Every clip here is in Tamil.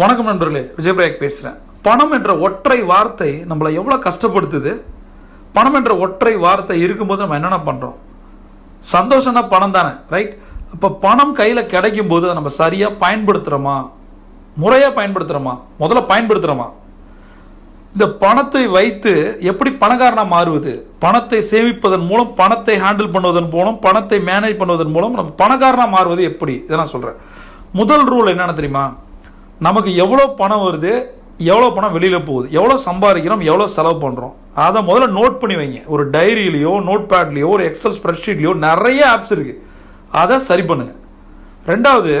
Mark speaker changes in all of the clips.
Speaker 1: வணக்கம் நண்பர்களே விஜயபிரயாக் பேசுகிறேன் பணம் என்ற ஒற்றை வார்த்தை நம்மளை எவ்வளோ கஷ்டப்படுத்துது? பணம் என்ற ஒற்றை வார்த்தை இருக்கும்போது நம்ம என்னென்ன பண்ணுறோம் சந்தோஷம்னா பணம் தானே ரைட் அப்போ பணம் கையில் கிடைக்கும் போது அதை நம்ம சரியாக பயன்படுத்துகிறோமா முறையாக பயன்படுத்துகிறோமா முதல்ல பயன்படுத்துகிறோமா இந்த பணத்தை வைத்து எப்படி பணக்காரனாக மாறுவது? பணத்தை சேமிப்பதன் மூலம் பணத்தை ஹேண்டில் பண்ணுவதன் மூலம் பணத்தை மேனேஜ் பண்ணுவதன் மூலம் நம்ம பணக்காரனாக மாறுவது எப்படி? இதை நான் சொல்கிறேன் முதல் ரூல் என்னென்னு தெரியுமா? நமக்கு எவ்வளோ பணம் வருது எவ்வளோ பணம் வெளியில் போகுது எவ்வளோ சம்பாதிக்கிறோம் எவ்வளோ செலவு பண்ணுறோம் அதை முதல்ல நோட் பண்ணி வைங்க. ஒரு டைரியிலையோ நோட் பேட்லேயோ ஒரு எக்ஸல் ஸ்ப்ரெட்ஷீட்லேயோ நிறைய ஆப்ஸ் இருக்குது அதை சரி பண்ணுங்கள் ரெண்டாவது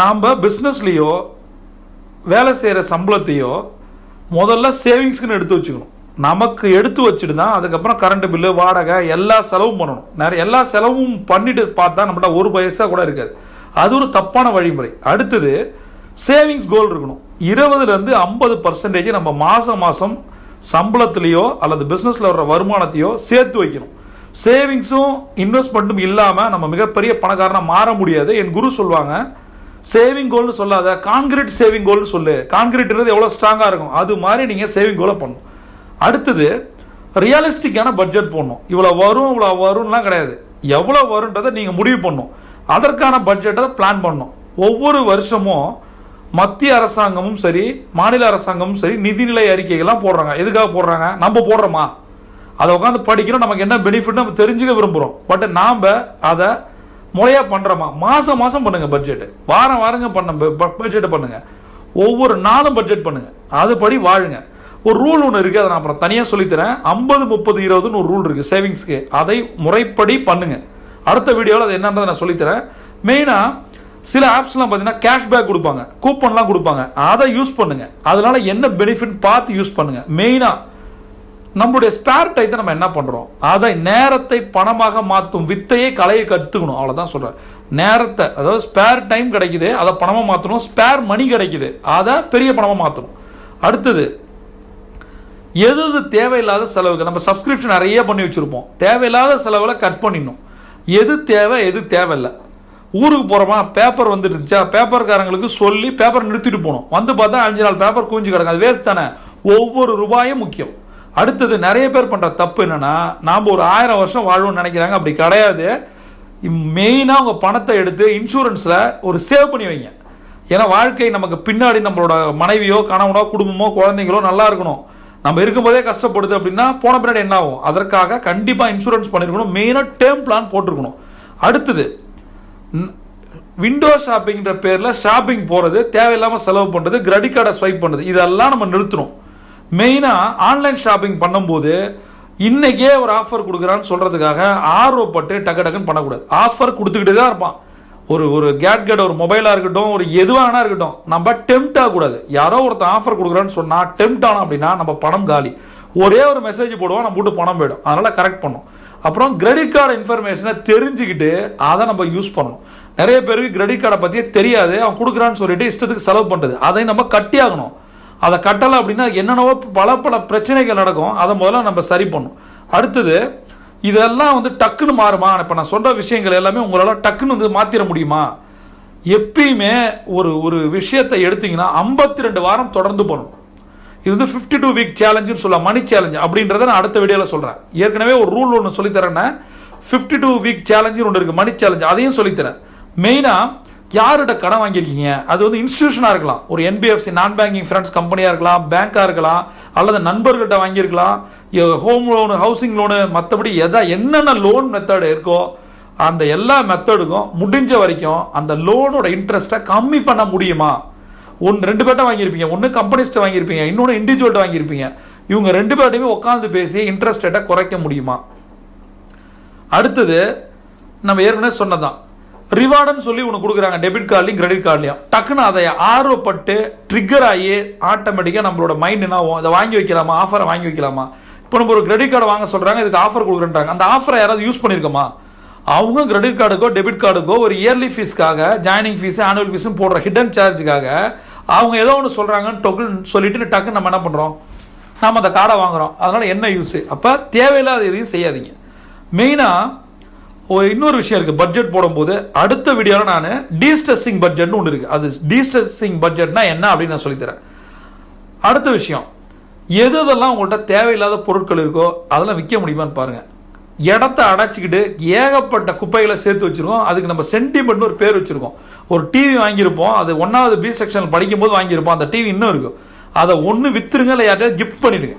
Speaker 1: நாம் பிஸ்னஸ்லேயோ வேலை செய்கிற சம்பளத்தையோ முதல்ல சேவிங்ஸ்க்குன்னு எடுத்து வச்சுக்கணும். நமக்கு எடுத்து வச்சுட்டு தான் அதுக்கப்புறம் கரண்ட் பில்லு வாடகை எல்லா செலவும் பண்ணணும். நிறைய எல்லா செலவும் பண்ணிட்டு பார்த்தா நம்மகிட்ட ஒரு பைசா கூட இருக்காது. அது ஒரு தப்பான வழிமுறை. அடுத்தது சேவிங்ஸ் கோல் இருக்கணும். இருபதுலேருந்து ஐம்பது பர்சன்டேஜ் நம்ம மாதம் மாதம் சம்பளத்திலேயோ அல்லது பிஸ்னஸில் வர்ற வருமானத்தையோ சேர்த்து வைக்கணும். சேவிங்ஸும் இன்வெஸ்ட்மெண்ட்டும் இல்லாமல் நம்ம மிகப்பெரிய பணக்காரனாக மாற முடியாது. என் குரு சொல்லுவாங்க சேவிங் கோல்னு சொல்லாத கான்கிரீட் சேவிங் கோல்னு சொல்லு. கான்கிரீட்ன்றது எவ்வளோ ஸ்ட்ராங்காக இருக்கும். அது மாதிரி நீங்கள் சேவிங் கோலை பண்ணணும். அடுத்தது ரியலிஸ்டிக்கான பட்ஜெட் போடணும். இவ்வளோ வரும் இவ்வளோ வரும்லாம் கிடையாது. எவ்வளோ வருன்றதை நீங்கள் முடிவு பண்ணணும். அதற்கான பட்ஜெட்டை பிளான் பண்ணணும். ஒவ்வொரு வருஷமும் மத்திய அரசாங்கமும் சரி மாநில அரசாங்கமும் சரி நிதிநிலை அறிக்கைகள்லாம் போடுறாங்க. எதுக்காக போடுறாங்க? நம்ம போடுறோமா? அதை உட்காந்து படிக்கிறோம் நமக்கு என்ன பெனிஃபிட் நம்ம தெரிஞ்சுக்க விரும்புகிறோம் பட் நாம் அதை முறையாக பண்ணுறோமா மாதம் மாதம் பண்ணுங்க பட்ஜெட்டு வாரம் வாரங்க பண்ண பட்ஜெட்டை பண்ணுங்க. ஒவ்வொரு நாளும் பட்ஜெட் பண்ணுங்க. அதுபடி வாழுங்க. ஒரு ரூல் ஒன்று இருக்குது அதை நான் அப்புறம் தனியாக சொல்லித்தரேன். ஐம்பது முப்பது இருபதுன்னு ஒரு ரூல் இருக்குது சேவிங்ஸ்க்கு அதை முறைப்படி பண்ணுங்க. அடுத்த வீடியோவில் அது என்னன்றதை நான் சொல்லித்தரேன். மெயினாக சில ஆப்ஸ்லாம் பார்த்தீங்கன்னா கேஷ்பேக் கொடுப்பாங்க. கூப்பன்லாம் கொடுப்பாங்க. அதை யூஸ் பண்ணுங்க. அதனால என்ன பெனிஃபிட் பார்த்து யூஸ் பண்ணுங்க. மெயினாக நம்மளுடைய ஸ்பேர் டைத்தை நம்ம என்ன பண்ணுறோம் அதை நேரத்தை பணமாக மாற்றும் வித்தையை கலையை கற்றுக்கணும் அவ்வளோதான் சொல்கிறேன் நேரத்தை அதாவது ஸ்பேர் டைம் கிடைக்குது அதை பணமாக மாற்றணும் ஸ்பேர் மணி கிடைக்குது அதை பெரிய பணமாக மாற்றணும் அடுத்தது எது எது தேவையில்லாத செலவுக்கு நம்ம சப்ஸ்கிரிப்ஷன் நிறைய பண்ணி வச்சுருப்போம். தேவையில்லாத செலவில் கட் பண்ணிடணும். எது தேவை எது தேவையில்லை. ஊருக்கு போகிறோமா பேப்பர் வந்துருந்துச்சா பேப்பர்காரங்களுக்கு சொல்லி பேப்பர் நிறுத்திட்டு போகணும் வந்து பார்த்தா அஞ்சு நாள் பேப்பர் குவிஞ்சு கிடக்கும் அது வேஸ்ட் தானே? ஒவ்வொரு ரூபாயும் முக்கியம். அடுத்தது நிறைய பேர் பண்ணுற தப்பு என்னென்னா நாம் ஒரு ஆயிரம் வருஷம் வாழ்வோன்னு நினைக்கிறாங்க. அப்படி கிடையாது. மெயினாக உங்கள் பணத்தை எடுத்து இன்சூரன்ஸில் ஒரு சேவ் பண்ணி வைங்க. ஏன்னா வாழ்க்கை நமக்கு பின்னாடி நம்மளோட மனைவியோ கணவனோ குடும்பமோ குழந்தைங்களோ நல்லா இருக்கணும். நம்ம இருக்கும்போதே கஷ்டப்படுது அப்படின்னா போன பின்னாடி என்ன ஆகும்? அதற்காக கண்டிப்பாக இன்சூரன்ஸ் பண்ணியிருக்கணும் மெயினாக டேர்ம் பிளான் போட்டிருக்கணும். அடுத்தது விண்டோ ஷாப்பிங்கிற பேரில் ஷாப்பிங் போகிறது தேவையில்லாமல் செலவு பண்ணுறது கிரெடிட் கார்டை ஸ்வைப் பண்ணுறது இதெல்லாம் நம்ம நிறுத்தணும். மெயினாக ஆன்லைன் ஷாப்பிங் பண்ணும்போது இன்றைக்கே ஒரு ஆஃபர் கொடுக்குறான்னு சொல்கிறதுக்காக ஆர்வப்பட்டு டக்கு டக்குன்னு பண்ணக்கூடாது. ஆஃபர் கொடுத்துக்கிட்டே தான் இருப்பான். ஒரு ஒரு கேட்கெட் ஒரு மொபைலாக இருக்கட்டும் ஒரு எதுவானா இருக்கட்டும் நம்ம டெம்ட் ஆகக்கூடாது. யாரோ ஒருத்தன் ஆஃபர் கொடுக்குறான்னு சொன்னால் டெம்ட் ஆனோம் அப்படின்னா நம்ம பணம் காலி. ஒரே ஒரு மெசேஜ் போடுவோம் நம்ம போட்டு பணம் போயிடும். அதனால் கரெக்ட் பண்ணும். அப்புறம் கிரெடிட் கார்டு இன்ஃபர்மேஷனை தெரிஞ்சுக்கிட்டு அதை நம்ம யூஸ் பண்ணணும். நிறைய பேருக்கு கிரெடிட் கார்டை பற்றியே தெரியாது. அவன் கொடுக்குறான்னு சொல்லிட்டு இஷ்டத்துக்கு செலவு பண்ணுறது அதை நம்ம கட்டியாகணும் அதை கட்டலை அப்படின்னா என்னென்னவோ பல பல பிரச்சனைகள் நடக்கும். அதை முதல்ல நம்ம சரி பண்ணணும். அடுத்தது இதெல்லாம் வந்து டக்குன்னு மாறுமா? இப்போ நான் சொல்கிற விஷயங்கள் எல்லாமே உங்களால் டக்குன்னு வந்து மாற்றிட முடியுமா? எப்பயுமே ஒரு ஒரு விஷயத்தை எடுத்திங்கன்னா ஐம்பத்தி ரெண்டு வாரம் தொடர்ந்து பண்ணணும். இது வந்து ஃபிஃப்டி டூ வீக் சேலஞ்சுன்னு சொல்லலாம். மணி சேலஞ்ச் அப்படின்றத நான் அடுத்த வீடியோவில் சொல்கிறேன் ஏற்கனவே ஒரு ரூல் ஒன்று சொல்லித்தரேன்னா ஃபிஃப்டி டூ வீக் சேலஞ்சுன்னு ஒன்று இருக்குது மணி சேலஞ்ச் அதையும் சொல்லித்தரேன். மெயினாக யார்கிட்ட கடன் வாங்கியிருக்கீங்க? அது வந்து இன்ஸ்டியூஷனாக இருக்கலாம். ஒரு என்பிஎஃப்சி நான் பேங்கிங் ஃப்ரெண்ட்ஸ் கம்பெனியாக இருக்கலாம் பேங்காக இருக்கலாம் அல்லது நண்பர்கிட்ட வாங்கியிருக்கலாம். ஹோம் லோனு ஹவுசிங் லோனு மற்றபடி எதா என்னென்ன லோன் மெத்தட் இருக்கோ அந்த எல்லா மெத்தடுக்கும் முடிஞ்ச வரைக்கும் அந்த லோனோட இன்ட்ரெஸ்ட்டை கம்மி பண்ண முடியுமா? ஒன்று ரெண்டு பேர்ட்ட வாங்கியிருப்பீங்க ஒன்று கம்பெனிஸ்ட்டை வாங்கியிருப்பீங்க இன்னொன்று இண்டிவிஜுவல்ட்ட வாங்கியிருப்பீங்க. இவங்க ரெண்டு பேர்ட்டையுமே உட்காந்து பேசி இன்ட்ரெஸ்ட் ரேட்டை குறைக்க முடியுமா? அடுத்தது நம்ம ஏற்கனவே சொன்னதான் ரிவார்டுன்னு சொல்லி உனக்கு கொடுக்குறாங்க டெபிட் கார்ட்லையும் கிரெடிட் கார்ட்லையும் டக்குன்னு அதை ஆர்வப்பட்டு ட்ரிக்கர் ஆகி ஆட்டோமேட்டிக்காக நம்மளோட மைண்ட் என்ன ஆகும்? அதை வாங்கி வைக்கலாமா? ஆஃபரை வாங்கி வைக்கலாமா? இப்போ நம்ம ஒரு கிரெடிட் கார்டு வாங்க சொல்கிறாங்க இதுக்கு ஆஃபர் கொடுக்குறேன்றாங்க. அந்த ஆஃபரை யாராவது யூஸ் பண்ணியிருக்கோமா? அவங்க கிரெடிட் கார்டுக்கோ டெபிட் கார்டுக்கோ ஒரு இயர்லி ஃபீஸ்க்காக ஜாயினிங் ஃபீஸ் ஆனுவல் ஃபீஸும் போடுற ஹிடன் சார்ஜுக்காக அவங்க ஏதோ ஒன்று சொல்கிறாங்கன்னு டொக்குன்னு சொல்லிட்டு டக்குன்னு நம்ம என்ன பண்ணுறோம் நாம் அந்த கார்டை வாங்குகிறோம் அதனால் என்ன யூஸு அப்போ தேவையில்லாத எதையும் செய்யாதீங்க. மெயினாக ஒரு இன்னொரு விஷயம் இருக்குது பட்ஜெட் போடும்போது அடுத்த வீடியோவில் நான் டீஸ்ட்ரெஸ்ஸிங் பட்ஜெட்னு ஒன்று இருக்குது அது டீஸ்ட்ரெஸ்ஸிங் பட்ஜெட்னா என்ன அப்படின்னு நான் சொல்லித்தரேன். அடுத்த விஷயம் எது எதெல்லாம் உங்கள்கிட்ட தேவையில்லாத பொருட்கள் இருக்கோ அதெல்லாம் விற்க முடியுமான்னு பாருங்கள் இடத்த அடைச்சிக்கிட்டு ஏகப்பட்ட குப்பைகளை சேர்த்து வச்சுருக்கோம். அதுக்கு நம்ம சென்டிமெண்ட்னு ஒரு பேர் வச்சுருக்கோம். ஒரு டிவி வாங்கியிருப்போம் அது ஒன்றாவது பி செக்ஷன் படிக்கும்போது வாங்கியிருப்போம் அந்த டிவி இன்னும் இருக்கும். அதை ஒன்று விற்றுருங்க இல்லை யார்கிட்டயா கிஃப்ட் பண்ணிடுங்க.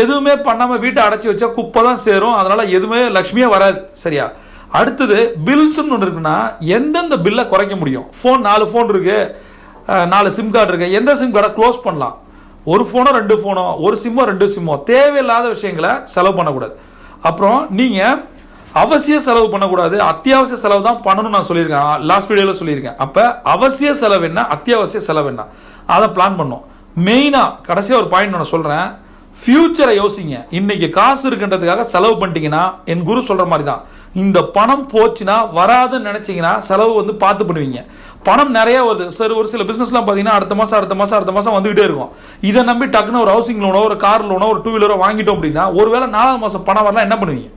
Speaker 1: எதுவுமே பண்ணாமல் வீட்டை அடைச்சி வச்சா குப்பை தான் சேரும் அதனால் எதுவுமே லக்ஷ்மியாக வராது சரியா? அடுத்தது பில்ஸ்னு ஒன்று இருக்குன்னா எந்தெந்த பில்லை குறைக்க முடியும்? ஃபோன் நாலு ஃபோன் இருக்குது நாலு சிம் கார்டு இருக்குது எந்த சிம் கார்டை க்ளோஸ் பண்ணலாம்? ஒரு ஃபோனோ ரெண்டு ஃபோனோ ஒரு சிம்மோ ரெண்டு சிம்மோ தேவையில்லாத விஷயங்களை செலவு பண்ணக்கூடாது. அப்புறம் நீங்கள் அவசிய செலவு பண்ணக்கூடாது. அத்தியாவசிய செலவு தான் பண்ணணும்னு நான் சொல்லியிருக்கேன். லாஸ்ட் வீடியோவில் சொல்லியிருக்கேன். அப்போ அவசிய செலவு என்ன? அத்தியாவசிய செலவு என்ன? அதை பிளான் பண்ணோம் மெயினாக கடைசியாக ஒரு பாயிண்ட் நான் சொல்கிறேன் ஃப்யூச்சரை யோசிங்க. இன்னைக்கு காசு இருக்குன்றதுக்காக செலவு பண்ணிட்டீங்கன்னா என் குரு சொல்கிற மாதிரி தான். இந்த பணம் போச்சுன்னா வராதுன்னு நினச்சிங்கன்னா செலவு வந்து பார்த்து பண்ணுவீங்க. பணம் நிறைய வருது. சார் ஒரு சில பிஸ்னஸ்லாம் பார்த்தீங்கன்னா அடுத்த மாதம் அடுத்த மாதம் அடுத்த மாதம் வந்துகிட்டே இருக்கும். இதை நம்பி டக்குன்னு ஒரு ஹவுசிங் லோனோ ஒரு கார் லோனோ ஒரு டூ வீலரோ வாங்கிட்டோம் அப்படின்னா ஒருவேளை நாலாவது மாதம் பணம் வரலாம் என்ன பண்ணுவீங்க?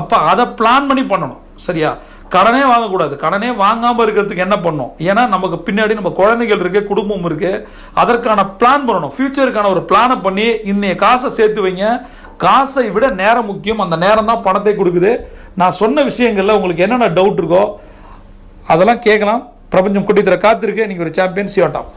Speaker 1: அப்போ அதை பிளான் பண்ணி பண்ணணும். சரியா? கடனே வாங்கக்கூடாது. கடனே வாங்காமல் இருக்கிறதுக்கு என்ன பண்ணணும்? ஏன்னா நமக்கு பின்னாடி நம்ம குழந்தைகள் இருக்கு குடும்பம் இருக்கு. அதற்கான பிளான் பண்ணணும். ஃபியூச்சருக்கான ஒரு பிளானை பண்ணி இன்னைய காசை சேர்த்து வைங்க. காசை விட நேரம் முக்கியம். அந்த நேரம் தான் பணத்தை கொடுக்குது. நான் சொன்ன விஷயங்களில் உங்களுக்கு என்னென்ன டவுட் இருக்கோ அதெல்லாம் கேட்கலாம். பிரபஞ்சம் குட்டித்தர காத்திருக்கு. நீங்க ஒரு சாம்பியன் சியோட்டாம்